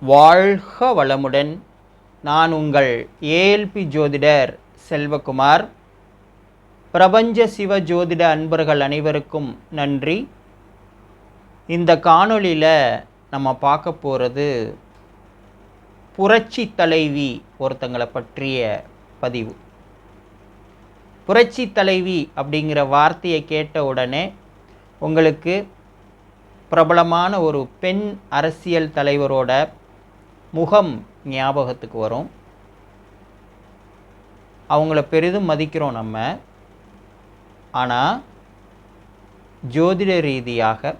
வாழ்க வளமுடன் நான் உங்கள் ஏஎல்பி ஜோதிடர் செல்வகுமார். பிரபஞ்ச சிவ ஜோதிட அன்பர்கள் அனைவருக்கும் நன்றி. இந்த காணொளியில் நம்ம பார்க்க போகிறது புரட்சி தலைவி ஒருத்தங்களை பற்றிய பதிவு. புரட்சி தலைவி அப்படிங்கிற வார்த்தையை கேட்ட உடனே உங்களுக்கு பிரபலமான ஒரு பெண் அரசியல் தலைவரோட முகம் ஞாபகத்துக்கு வரும். அவங்கள பெரிதும் மதிக்கிறோம் நம்ம. ஆனால் ஜோதிட ரீதியாக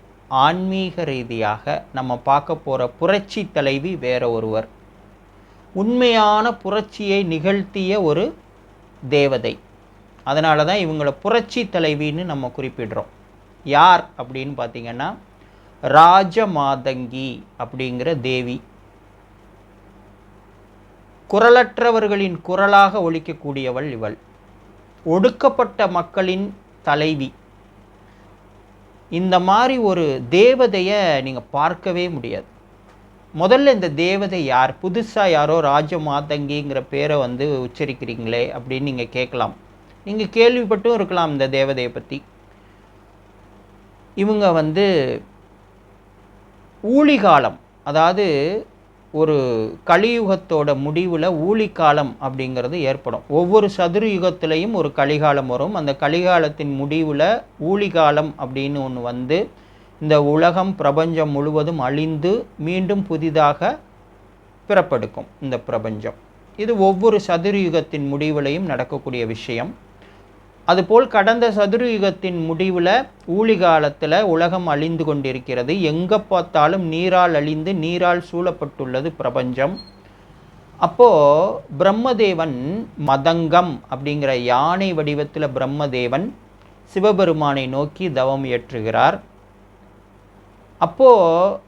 ஆன்மீக ரீதியாக நம்ம பார்க்க போகிற புரட்சி தலைவி வேற ஒருவர். உண்மையான புரட்சியை நிகழ்த்திய ஒரு தேவதை. அதனால தான் இவங்கள புரட்சி தலைவின்னு நம்ம குறிப்பிடுறோம். யார் அப்படின்னு பார்த்தீங்கன்னா ராஜமாதங்கி அப்படிங்கிற தேவி. குரலற்றவர்களின் குரலாக ஒழிக்கக்கூடியவள் இவள். ஒடுக்கப்பட்ட மக்களின் தலைவி. இந்த மாதிரி ஒரு தேவதையை நீங்கள் பார்க்கவே முடியாது. முதல்ல இந்த தேவதை யார்? புதுசாக யாரோ ராஜமாதங்கிங்கிற பேரை வந்து உச்சரிக்கிறீங்களே அப்படின்னு நீங்கள் கேட்கலாம். நீங்கள் கேள்விப்பட்டும் இருக்கலாம் இந்த தேவதையை பற்றி இவங்க வந்து ஊழிகாலம் அதாவது ஒரு கலியுகத்தோட முடிவில் ஊழிக்காலம் அப்படிங்கிறது ஏற்படும். ஒவ்வொரு சதுர யுகத்திலையும் ஒரு கலிகாலம் வரும். அந்த கலிகாலத்தின் முடிவில் ஊழிகாலம் அப்படின்னு ஒன்று வந்து இந்த உலகம் பிரபஞ்சம் முழுவதும் அழிந்து மீண்டும் புதிதாக பிறப்பெடுக்கும் இந்த பிரபஞ்சம். இது ஒவ்வொரு சதுர யுகத்தின் முடிவிலையும் நடக்கக்கூடிய விஷயம். அதுபோல் கடந்த சதுரயுகத்தின் முடிவில் ஊழிகாலத்தில் உலகம் அழிந்து கொண்டிருக்கிறது. எங்கே பார்த்தாலும் நீரால் அழிந்து நீரால் சூழப்பட்டுள்ளது பிரபஞ்சம். அப்போது பிரம்மதேவன் மதங்கம் அப்படிங்கிற யானை வடிவத்தில் பிரம்மதேவன் சிவபெருமானை நோக்கி தவம் இயற்றுகிறார். அப்போது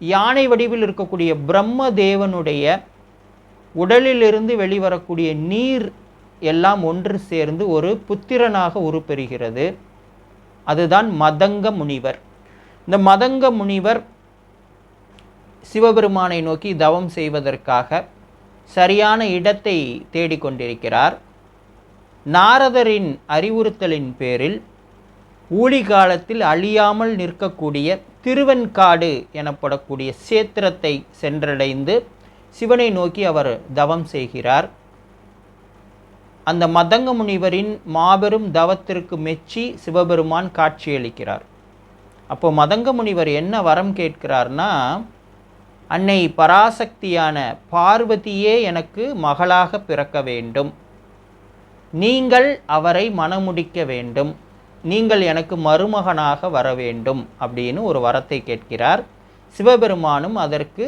யானை வடிவில் இருக்கக்கூடிய பிரம்மதேவனுடைய உடலிலிருந்து வெளிவரக்கூடிய நீர் எல்லாம் ஒன்று சேர்ந்து ஒரு புத்திரனாக உருப்பெறுகிறது. அதுதான் மதங்க முனிவர். இந்த மதங்க முனிவர் சிவபெருமானை நோக்கி தவம் செய்வதற்காக சரியான இடத்தை தேடிக்கொண்டிருக்கிறார் நாரதரின் அறிவுறுத்தலின் பேரில் ஊழி காலத்தில் அழியாமல் நிற்கக்கூடிய திருவெண்காடு எனப்படக்கூடிய சேத்திரத்தை சென்றடைந்து சிவனை நோக்கி அவர் தவம் செய்கிறார். அந்த மதங்க முனிவரின் மாபெரும் தவத்திற்கு மெச்சி சிவபெருமான் காட்சியளிக்கிறார். அப்போ மதங்க முனிவர் என்ன வரம் கேட்கிறார்னா அன்னை பராசக்தியான பார்வதியே எனக்கு மகளாக பிறக்க வேண்டும். நீங்கள் அவரை மணமுடிக்க வேண்டும். நீங்கள் எனக்கு மருமகனாக வர வேண்டும் அப்படின்னு ஒரு வரத்தை கேட்கிறார். சிவபெருமானும் அதற்கு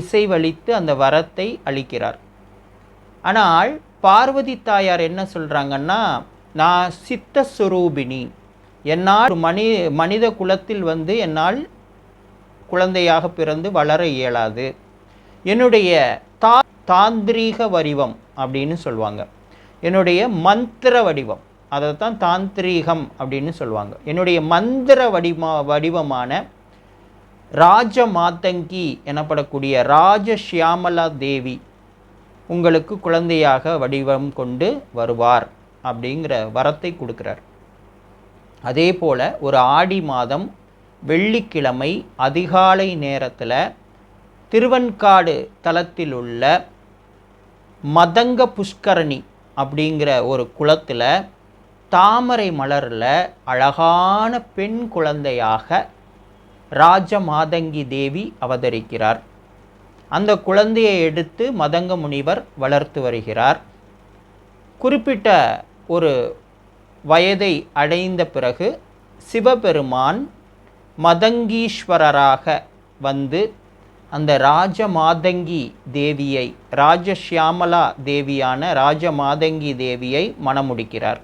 இசைவளித்து அந்த வரத்தை அளிக்கிறார். ஆனால் பார்வதி தாயார் என்ன சொல்கிறாங்கன்னா நான் சித்தஸ்வரூபிணி என்னால் மனி மனித குலத்தில் வந்து என்னால் குழந்தையாக பிறந்து வளர இயலாது. என்னுடைய தா தாந்திரீக வடிவம் அப்படின்னு சொல்லுவாங்க. என்னுடைய மந்திர வடிவம். அதை தான் தாந்திரீகம் அப்படின்னு சொல்லுவாங்க. என்னுடைய மந்திர வடிமா வடிவமான ராஜ மாதங்கி எனப்படக்கூடிய ராஜ ஷியாமலா தேவி உங்களுக்கு குழந்தையாக வடிவம் கொண்டு வருவார் அப்படிங்கிற வரத்தை கொடுக்குறார். அதே போல் ஒரு ஆடி மாதம் வெள்ளிக்கிழமை அதிகாலை நேரத்தில் திருவன்காடு தலத்தில் உள்ள மதங்க புஷ்கரணி அப்படிங்கிற ஒரு குளத்தில் தாமரை மலரில் அழகான பெண் குழந்தையாக ராஜமாதங்கி தேவி அவதரிக்கிறார். அந்த குழந்தையை எடுத்து மதங்க முனிவர் வளர்த்து வருகிறார். குறிப்பிட்ட ஒரு வயதை அடைந்த பிறகு சிவபெருமான் மதங்கீஸ்வரராக வந்து அந்த ராஜமாதங்கி தேவியை ராஜஷியாமலா தேவியான ராஜமாதங்கி தேவியை மணமுடிக்கிறார்.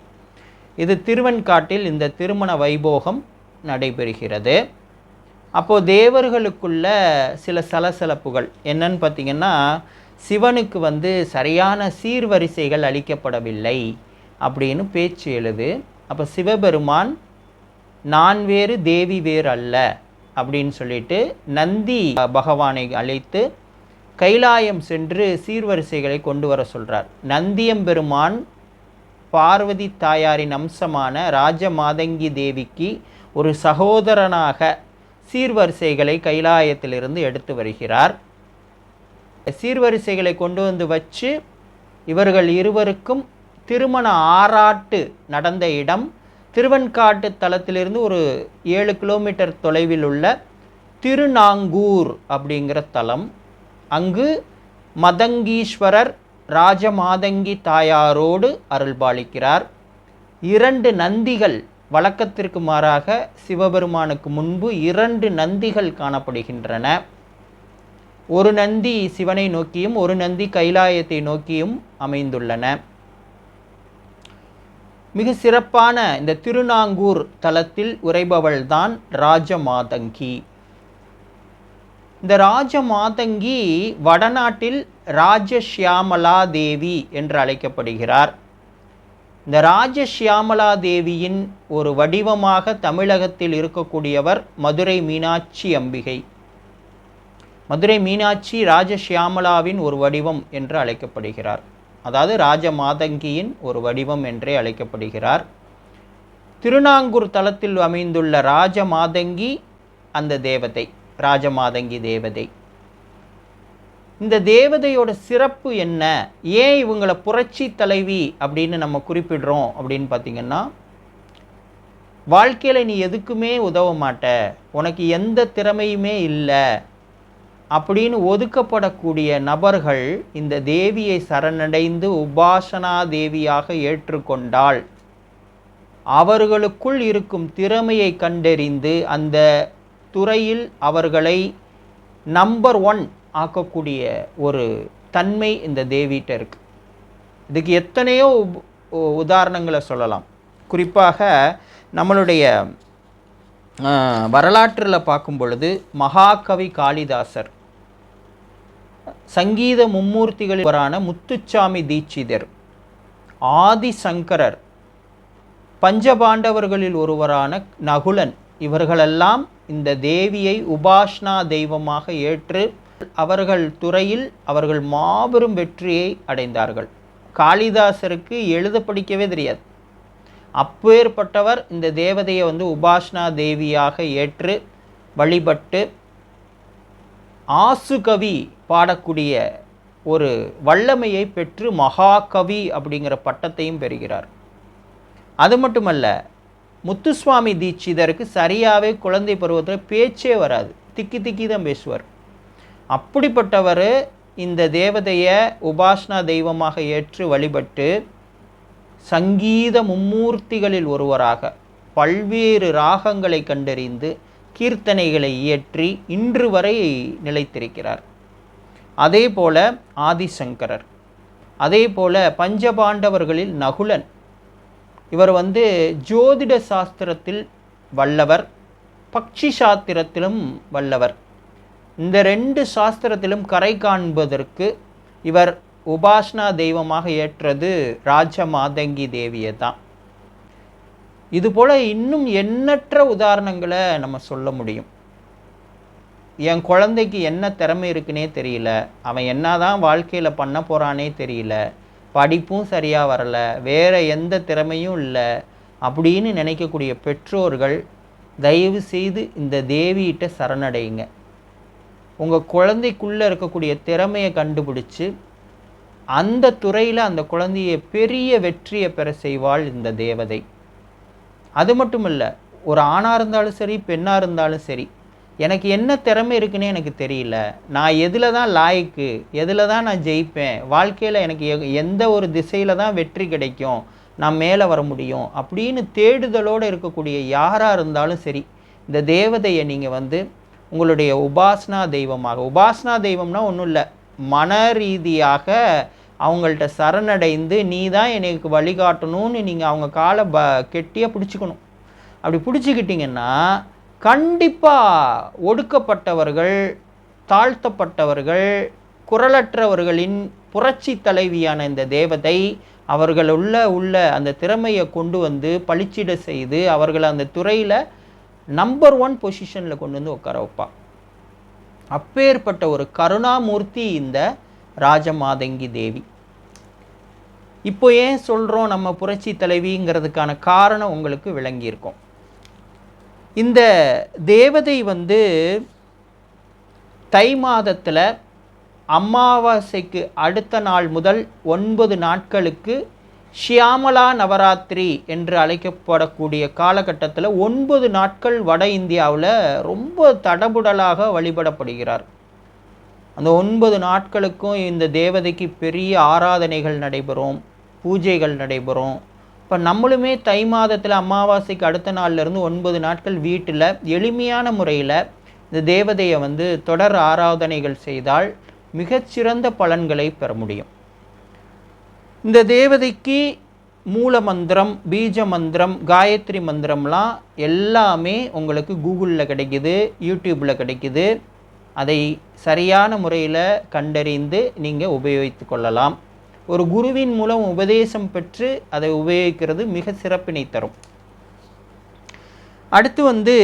இது திருவெண்காட்டில் இந்த திருமண வைபோகம் நடைபெறுகிறது. அப்போது தேவர்களுக்குள்ள சில சலசலப்புகள். என்னன்னு பார்த்தீங்கன்னா சிவனுக்கு வந்து சரியான சீர்வரிசைகள் அளிக்கப்படவில்லை அப்படின்னு பேச்சு எழுது. அப்போ சிவபெருமான் நான் வேறு தேவி வேறு அல்ல அப்படின்னு சொல்லிட்டு நந்தி பகவானை அழைத்து கைலாயம் சென்று சீர்வரிசைகளை கொண்டு வர சொல்கிறார் நந்தியம்பெருமான் பார்வதி தாயாரின் அம்சமான ராஜமாதங்கி தேவிக்கு ஒரு சகோதரனாக சீர்வரிசைகளை கைலாயத்திலிருந்து எடுத்து வருகிறார். சீர்வரிசைகளை கொண்டு வந்து வச்சு இவர்கள் இருவருக்கும் திருமண ஆராட்டு நடந்த இடம். திருவன்காட்டு தலத்திலிருந்து ஒரு ஏழு கிலோமீட்டர் தொலைவில் உள்ள திருநாங்கூர் அப்படிங்கிற தலம். அங்கு மதங்கீஸ்வரர் ராஜமாதங்கி தாயாரோடு அருள்பாலிக்கிறார். இரண்டு நந்திகள் வழக்கத்திற்கு மாறாக சிவபெருமானுக்கு முன்பு இரண்டு நந்திகள் காணப்படுகின்றன. ஒரு நந்தி சிவனை நோக்கியும் ஒரு நந்தி கைலாயத்தை நோக்கியும் அமைந்துள்ளன. மிக சிறப்பான இந்த திருநாங்கூர் தலத்தில் உரைபவள்தான் ராஜமாதங்கி. இந்த ராஜமாதங்கி வடநாட்டில் ராஜஷ்யாமலா தேவி என்று அழைக்கப்படுகிறார். இந்த ராஜஷ்யாமலா தேவியின் ஒரு வடிவமாக தமிழகத்தில் இருக்கக்கூடியவர் மதுரை மீனாட்சி அம்பிகை. மதுரை மீனாட்சி ராஜஷியாமலாவின் ஒரு வடிவம் என்று அழைக்கப்படுகிறார். அதாவது ராஜமாதங்கியின் ஒரு வடிவம் என்றே அழைக்கப்படுகிறார். திருநாங்கூர் தலத்தில் அமைந்துள்ள ராஜமாதங்கி அந்த தேவதை ராஜமாதங்கி தேவதை. இந்த தேவதையோட சிறப்பு என்ன? ஏன் இவங்களை புரட்சி தலைவி அப்படின்னு நம்ம குறிப்பிடுறோம் அப்படின்னு பார்த்தீங்கன்னா வாழ்க்கையில் நீ எதுக்குமே உதவ மாட்ட. உனக்கு எந்த திறமையுமே இல்லை அப்படின்னு ஒதுக்கப்படக்கூடிய நபர்கள் இந்த தேவியை சரணடைந்து உபாசனா தேவியாக ஏற்றுக்கொண்டால் அவர்களுக்குள் இருக்கும் திறமையை கண்டறிந்து அந்த துறையில் அவர்களை நம்பர் ஒன் ஆக்கக்கூடிய ஒரு தன்மை இந்த தேவிகிட்ட இருக்கு. இதுக்கு எத்தனையோ உ- உதாரணங்களை சொல்லலாம். குறிப்பாக நம்மளுடைய வரலாற்றில் பார்க்கும் பொழுது மகாகவி காளிதாசர் சங்கீத மும்மூர்த்திகளிவரான முத்துச்சாமி தீட்சிதர் ஆதிசங்கரர் பஞ்சபாண்டவர்களில் ஒருவரான நகுலன் இவர்களெல்லாம் இந்த தேவியை உபாஷ்னா தெய்வமாக ஏற்று அவர்கள் துறையில் அவர்கள் மாபெரும் வெற்றியை அடைந்தார்கள். காளிதாசருக்கு எழுத படிக்கவே தெரியாது. அப்பேற்பட்டவர் இந்த தேவதையை வந்து உபாஷ்னா தேவியாக ஏற்று வழிபட்டு ஆசுகவி பாடக்கூடிய ஒரு வல்லமையை பெற்று மகாகவி அப்படிங்கிற பட்டத்தையும் பெறுகிறார். அது மட்டுமல்ல முத்துசுவாமி தீட்சிதருக்கு சரியாகவே குழந்தை பருவத்தில் பேச்சே வராது. திக்கி திக்கி தான் பேசுவார். அப்படிப்பட்டவர் இந்த தேவதையை உபாசனா தெய்வமாக ஏற்று வழிபட்டு சங்கீத மும்மூர்த்திகளில் ஒருவராக பல்வேறு ராகங்களை கண்டறிந்து கீர்த்தனைகளை இயற்றி இன்று வரை நிலைத்திருக்கிறார். அதே போல ஆதிசங்கரர் அதே போல பஞ்சபாண்டவர்களில் நகுலன். இவர் வந்து ஜோதிட சாஸ்திரத்தில் வல்லவர் பக்ஷி சாஸ்திரத்திலும் வல்லவர். இந்த ரெண்டு சாஸ்திரத்திலும் கரை காண்பதற்கு இவர் உபாசனா தெய்வமாக ஏற்றது ராஜ மாதங்கி தேவியை தான். இதுபோல் இன்னும் எண்ணற்ற உதாரணங்களை நம்ம சொல்ல முடியும். என் குழந்தைக்கு என்ன திறமை இருக்குன்னே தெரியல. அவன் என்னதான் வாழ்க்கையில் பண்ண போகிறானே தெரியல. படிப்பும் சரியாக வரலை. வேறு எந்த திறமையும் இல்லை. அப்படின்னு நினைக்கக்கூடிய பெற்றோர்கள் தயவு செய்து இந்த தேவியிட்ட சரணடையுங்க உங்கள் குழந்தைக்குள்ளே இருக்கக்கூடிய திறமையை கண்டுபிடிச்சு அந்த துறையில் அந்த குழந்தையை பெரிய வெற்றியை பெற செய்வாள் இந்த தேவதை. அது மட்டும் இல்லை ஒரு ஆணாக இருந்தாலும் சரி பெண்ணாக இருந்தாலும் சரி எனக்கு என்ன திறமை இருக்குன்னு எனக்கு தெரியல. நான் எதில் தான் லாய்க்கு எதில் தான் நான் ஜெயிப்பேன் வாழ்க்கையில் எனக்கு எ- எந்த ஒரு திசையில் தான் வெற்றி கிடைக்கும் நான் மேலே வர முடியும் அப்படின்னு தேடுதலோடு இருக்கக்கூடிய யாராக இருந்தாலும் சரி இந்த தேவதையை நீங்கள் வந்து உங்களுடைய உபாசனா தெய்வமாக. உபாசனா தெய்வம்னா ஒன்றும் இல்லை. மன ரீதியாக அவங்கள்ட்ட சரணடைந்து நீ தான் எனக்கு வழிகாட்டணும்னு நீங்கள் அவங்க காலை ப கெட்டியாக பிடிச்சிக்கணும். அப்படி பிடிச்சிக்கிட்டிங்கன்னா கண்டிப்பாக ஒடுக்கப்பட்டவர்கள் தாழ்த்தப்பட்டவர்கள் குரலற்றவர்களின் புரட்சி தலைவியான இந்த தேவதை அவர்கள் உள்ள உள்ள அந்த திறமையை கொண்டு வந்து பளிச்சிட செய்து அவர்களை அந்த துறையில் நம்பர் ஒன் பொசிஷனில் கொண்டு வந்து உட்கார வைப்பா. அப்பேற்பட்ட ஒரு கருணாமூர்த்தி இந்த ராஜமாதங்கி தேவி. இப்போ ஏன் சொல்கிறோம் நம்ம புரட்சி தலைவிங்கிறதுக்கான காரணம் உங்களுக்கு விளங்கியிருக்கும். இந்த தேவதை வந்து தை மாதத்தில் அமாவாசைக்கு அடுத்த நாள் முதல் ஒன்பது நாட்களுக்கு ஷியாமலா நவராத்திரி என்று அழைக்கப்படக்கூடிய காலகட்டத்தில் ஒன்பது நாட்கள் வட இந்தியாவில் ரொம்ப தடபுடலாக வழிபடப்படுகிறார். அந்த ஒன்பது நாட்களுக்கும் இந்த தேவதைக்கு பெரிய ஆராதனைகள் நடைபெறும் பூஜைகள் நடைபெறும். இப்போ நம்மளுமே தை மாதத்தில் அமாவாசைக்கு அடுத்த நாள்லேருந்து ஒன்பது நாட்கள் வீட்டில் எளிமையான முறையில் இந்த தேவதையை வந்து தொடர் ஆராதனைகள் செய்தால் மிகச்சிறந்த பலன்களை பெற முடியும். இந்த தேவதைக்கு மூல மந்திரம் பீஜ மந்திரம் காயத்ரி மந்திரம்லாம் எல்லாமே உங்களுக்கு கூகுளில் கிடைக்குது யூடியூப்பில் கிடைக்குது. அதை சரியான முறையில் கண்டறிந்து நீங்கள் உபயோகித்து கொள்ளலாம். ஒரு குருவின் மூலம் உபதேசம் பெற்று அதை உபயோகிக்கிறது மிக சிறப்பினை தரும். அடுத்து வந்து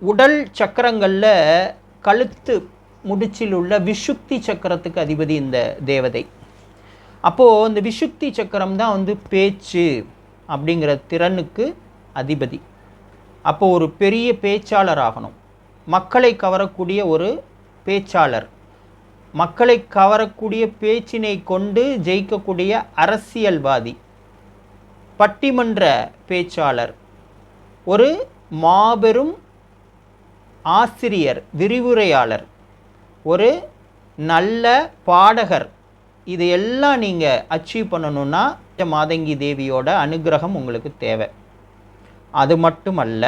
உடல் சக்கரங்களில் கழுத்து முடிச்சில் உள்ள விஷுக்தி சக்கரத்துக்கு அதிபதி இந்த தேவதை. அப்போது இந்த விஷுக்தி சக்கரம் தான் வந்து பேச்சு அப்படிங்கிற திறனுக்கு அதிபதி. அப்போது ஒரு பெரிய பேச்சாளர் ஆகணும். மக்களை கவரக்கூடிய ஒரு பேச்சாளர். மக்களை கவரக்கூடிய பேச்சினை கொண்டு ஜெயிக்கக்கூடிய அரசியல்வாதி. பட்டிமன்ற பேச்சாளர். ஒரு மாபெரும் ஆசிரியர் விரிவுரையாளர். ஒரு நல்ல பாடகர். இது எல்லாம் நீங்கள் அச்சீவ் பண்ணணுன்னா மாதங்கி தேவியோட அனுகிரகம் உங்களுக்கு தேவை. அது மட்டுமல்ல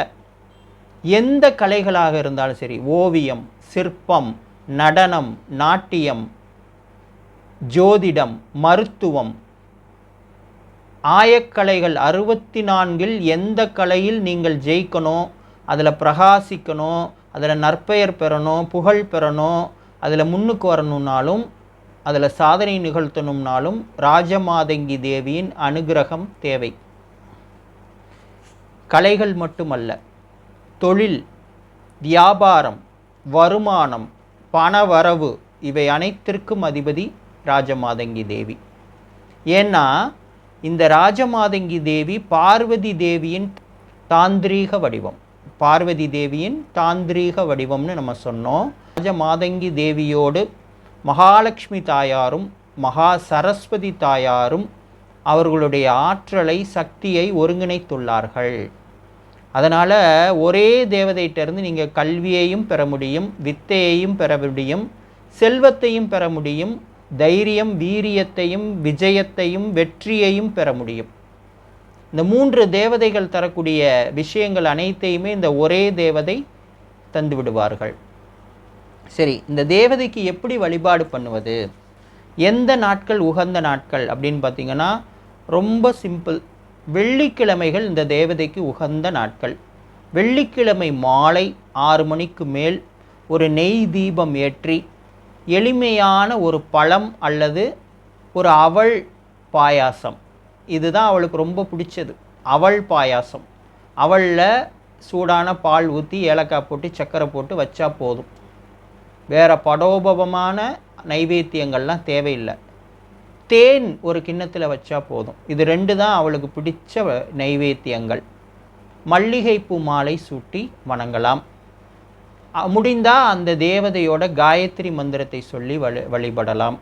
எந்த கலைகளாக இருந்தாலும் சரி ஓவியம் சிற்பம் நடனம் நாட்டியம் ஜோதிடம் மருத்துவம் ஆயக்கலைகள் அறுபத்தி நான்கில் எந்த கலையில் நீங்கள் ஜெயிக்கணும் அதில் பிரகாசிக்கணும் அதில் நற்பெயர் பெறணும் புகழ் பெறணும் அதில் முன்னுக்கு வரணும்னாலும் அதில் சாதனை நிகழ்த்தணும்னாலும் ராஜமாதங்கி தேவியின் அனுகிரகம் தேவை. கலைகள் மட்டுமல்ல தொழில் வியாபாரம் வருமானம் பணவரவு இவை அனைத்திற்கும் அதிபதி ராஜமாதங்கி தேவி. ஏன்னா இந்த ராஜமாதங்கி தேவி பார்வதி தேவியின் தாந்திரீக வடிவம். பார்வதி தேவியின் தாந்திரீக வடிவம்னு நம்ம சொன்னோம். ராஜமாதங்கி தேவியோடு மகாலட்சுமி தாயாரும் மகா சரஸ்வதி தாயாரும் அவர்களுடைய ஆற்றலை சக்தியை ஒருங்கிணைத்துள்ளார்கள். அதனால் ஒரே தேவதையிட்டிருந்து நீங்கள் கல்வியையும் பெற முடியும் வித்தையையும் பெற முடியும் செல்வத்தையும் பெற முடியும் தைரியம் வீரியத்தையும் விஜயத்தையும் வெற்றியையும் பெற முடியும். இந்த மூன்று தேவதைகள் தரக்கூடிய விஷயங்கள் அனைத்தையுமே இந்த ஒரே தேவதை தந்து விடுவார்கள் சரி இந்த தேவதைக்கு எப்படி வழிபாடு பண்ணுவது? எந்த நாட்கள் உகந்த நாட்கள் அப்படின்னு பார்த்தீங்கன்னா ரொம்ப சிம்பிள் வெள்ளிக்கிழமைகள் இந்த தேவதைக்கு உகந்த நாட்கள். வெள்ளிக்கிழமை மாலை ஆறு மணிக்கு மேல் ஒரு நெய் தீபம் ஏற்றி எளிமையான ஒரு பழம் அல்லது ஒரு அவள் பாயாசம். இதுதான் அவளுக்கு ரொம்ப பிடிச்சது அவள் பாயாசம். அவளில் சூடான பால் ஊற்றி ஏலக்காய் போட்டு சர்க்கரை போட்டு வச்சா போதும். வேறு படோபவமான நைவேத்தியங்கள்லாம் தேவையில்லை. தேன் ஒரு கிண்ணத்தில் வச்சா போதும். இது ரெண்டு தான் அவளுக்கு பிடிச்ச நைவேத்தியங்கள். மல்லிகைப்பூ மாலை சூட்டி வணங்கலாம். முடிந்தால் அந்த தேவதையோட காயத்ரி மந்திரத்தை சொல்லி வழி வழிபடலாம்.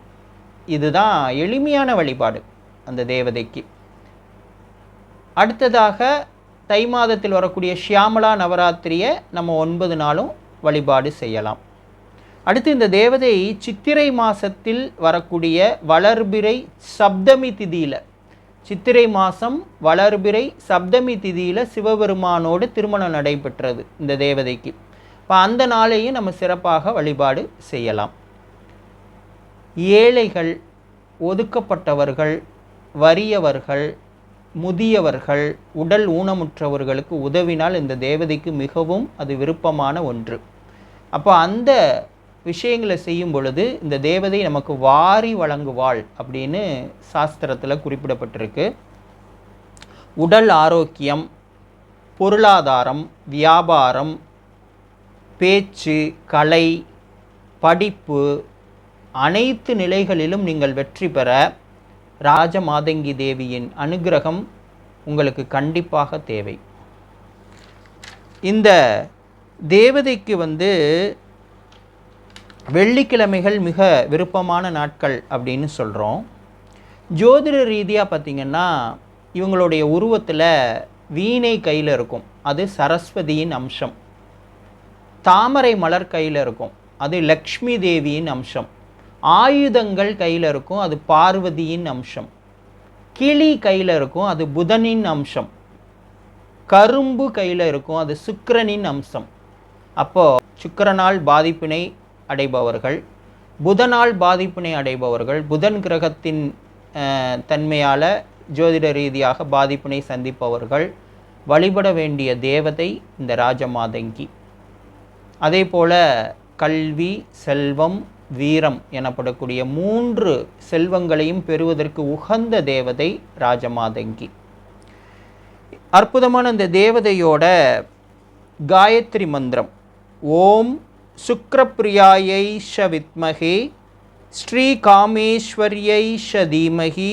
இதுதான் எளிமையான வழிபாடு அந்த தேவதைக்கு. அடுத்ததாக தை மாதத்தில் வரக்கூடிய ஷியாமலா நவராத்திரியை நம்ம ஒன்பது நாளும் வழிபாடு செய்யலாம். அடுத்து இந்த தேவதை சித்திரை மாசத்தில் வரக்கூடிய வளர்பிறை சப்தமி திதியில் சித்திரை மாதம் வளர்பிறை சப்தமி திதியில் சிவபெருமானோடு திருமணம் நடைபெற்றது இந்த தேவதைக்கு. இப்போ அந்த நாளையும் நம்ம சிறப்பாக வழிபாடு செய்யலாம். ஏழைகள் ஒதுக்கப்பட்டவர்கள் வறியவர்கள் முதியவர்கள் உடல் ஊனமுற்றவர்களுக்கு உதவினால் இந்த தேவதைக்கு மிகவும் அது விருப்பமான ஒன்று. அப்போ அந்த விஷயங்களை செய்யும் பொழுது இந்த தேவதை நமக்கு வாரி வழங்குவாள் அப்படின்னு சாஸ்திரத்தில் குறிப்பிடப்பட்டிருக்கு. உடல் ஆரோக்கியம் பொருளாதாரம் வியாபாரம் பேச்சு கலை படிப்பு அனைத்து நிலைகளிலும் நீங்கள் வெற்றி பெற ராஜமாதங்கி தேவியின் அனுகிரகம் உங்களுக்கு கண்டிப்பாக தேவை. இந்த தேவதைக்கு வந்து வெள்ளிக்கிழமைகள் மிக விருப்பமான நாட்கள் அப்படின்னு சொல்கிறோம் ஜோதிட ரீதியாக பார்த்திங்கன்னா இவங்களுடைய உருவத்தில் வீணை கையில் இருக்கும். அது சரஸ்வதியின் அம்சம். தாமரை மலர் கையில் இருக்கும். அது லக்ஷ்மி தேவியின் அம்சம். ஆயுதங்கள் கையில் இருக்கும். அது பார்வதியின் அம்சம். கிளி கையில் இருக்கும். அது புதனின் அம்சம். கரும்பு கையில் இருக்கும். அது சுக்கிரனின் அம்சம். அப்போது சுக்கரனால் பாதிப்பினை அடைபவர்கள் புதனால் பாதிப்பினை அடைபவர்கள் புதன் கிரகத்தின் தன்மையால் ஜோதிட ரீதியாக பாதிப்பினை சந்திப்பவர்கள் வழிபட வேண்டிய தேவதை இந்த ராஜமாதங்கி. அதே போல் கல்வி செல்வம் வீரம் எனப்படக்கூடிய மூன்று செல்வங்களையும் பெறுவதற்கு உகந்த தேவதை ராஜமாதங்கி. அற்புதமான இந்த தேவதையோட காயத்ரி மந்திரம் ஓம் சுக்ரப்பிரியாயை ஷ வித்மகே ஸ்ரீ காமேஸ்வரியை ஷ தீமகி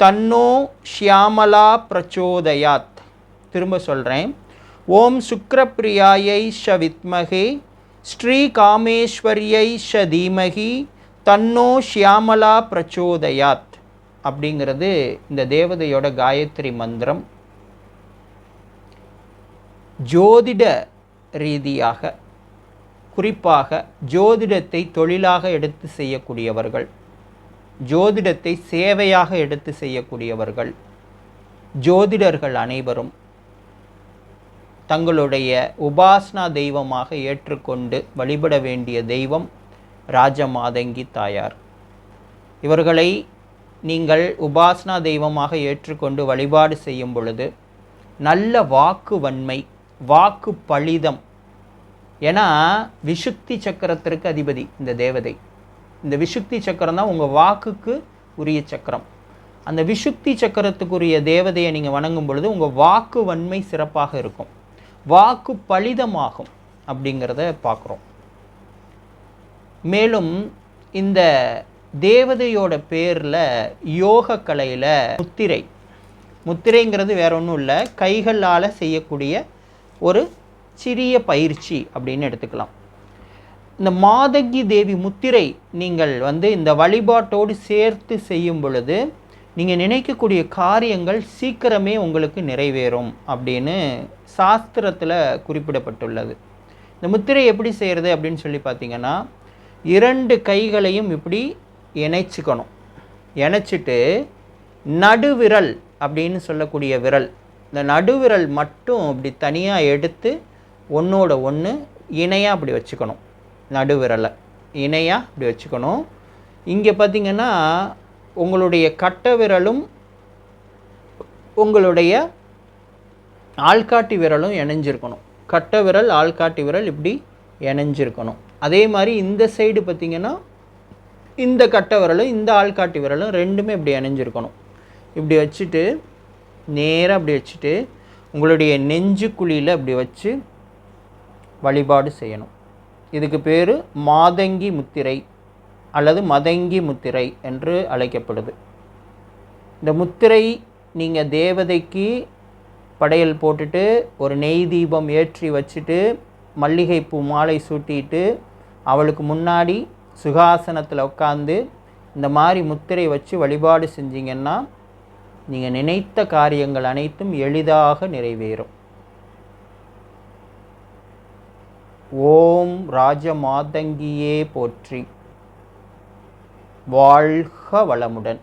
தன்னோ ஷியாமலா பிரச்சோதயாத். திரும்ப சொல்கிறேன் ஓம் சுக்ரப்பிரியாயை ஷ வித்மகே ஸ்ரீ காமேஸ்வரியை ஷ தீமகி தன்னோ ஷியாமலா பிரச்சோதயாத். அப்படிங்கிறது இந்த தேவதையோட காயத்ரி மந்திரம். ஜோதிட ரீதியாக குறிப்பாக ஜோதிடத்தை தொழிலாக எடுத்து செய்யக்கூடியவர்கள் ஜோதிடத்தை சேவையாக எடுத்து செய்யக்கூடியவர்கள் ஜோதிடர்கள் அனைவரும் தங்களுடைய உபாசனா தெய்வமாக ஏற்றுக்கொண்டு வழிபட வேண்டிய தெய்வம் ராஜமாதங்கி தாயார். இவர்களை நீங்கள் உபாசனா தெய்வமாக ஏற்றுக்கொண்டு வழிபாடு செய்யும் பொழுது நல்ல வாக்கு வன்மை வாக்கு பளிதம் ஏன்னா விசுக்தி சக்கரத்திற்கு அதிபதி இந்த தேவதை. இந்த விசுக்தி சக்கரம் தான் உங்கள் வாக்குக்கு உரிய சக்கரம். அந்த விசுக்தி சக்கரத்துக்குரிய தேவதையை நீங்கள் வணங்கும் பொழுது உங்கள் வாக்கு வன்மை சிறப்பாக இருக்கும். வாக்கு பலிதமாகும் அப்படிங்கிறத பார்க்குறோம். மேலும் இந்த தேவதையோட பேரில் யோக கலையில் முத்திரை. முத்திரைங்கிறது வேற ஒன்றும் இல்லை கைகளால் செய்யக்கூடிய ஒரு சிறிய பயிற்சி அப்படின்னு எடுத்துக்கலாம். இந்த மாதங்கி தேவி முத்திரை நீங்கள் வந்து இந்த வழிபாட்டோடு சேர்த்து செய்யும் பொழுது நீங்கள் நினைக்கக்கூடிய காரியங்கள் சீக்கிரமே உங்களுக்கு நிறைவேறும் அப்படின்னு சாஸ்திரத்தில் குறிப்பிடப்பட்டுள்ளது. இந்த முத்திரை எப்படி செய்கிறது அப்படின்னு சொல்லி பார்த்தீங்கன்னா இரண்டு கைகளையும் இப்படி இணைச்சிக்கணும். இணைச்சிட்டு நடுவிரல் அப்படின்னு சொல்லக்கூடிய விரல். இந்த நடுவிரல் மட்டும் இப்படி தனியாக எடுத்து ஒன்றோட ஒன்று இணையாக அப்படி வச்சுக்கணும். நடுவிரலை. இணையாக இப்படி வச்சுக்கணும். இங்கே பார்த்தீங்கன்னா உங்களுடைய கட்டை விரலும் உங்களுடைய ஆள்காட்டி விரலும் இணைஞ்சிருக்கணும். கட்டை விரல் ஆள்காட்டி விரல் இப்படி இணைஞ்சிருக்கணும். அதே மாதிரி இந்த சைடு பார்த்திங்கன்னா இந்த கட்டை விரலும் இந்த ஆள்காட்டி விரலும் ரெண்டுமே இப்படி இணைஞ்சிருக்கணும். இப்படி வச்சுட்டு நேராக அப்படி வச்சுட்டு உங்களுடைய நெஞ்சு குழியில் அப்படி வச்சு வழிபாடு செய்யணும். இதுக்கு பேர் மாதங்கி முத்திரை அல்லது மதங்கி முத்திரை என்று அழைக்கப்படுது. இந்த முத்திரை நீங்கள் தேவதைக்கு படையல் போட்டுட்டு ஒரு நெய் தீபம் ஏற்றி வச்சுட்டு மல்லிகைப்பூ மாலை சூட்டிட்டு அவளுக்கு முன்னாடி சுகாசனத்தில் உட்காந்து இந்த மாதிரி முத்திரை வச்சு வழிபாடு செஞ்சீங்கன்னா நீங்கள் நினைத்த காரியங்கள் அனைத்தும் எளிதாக நிறைவேறும். ஓம் ராஜமாதங்கியே போற்றி. வாழ்க வளமுடன்.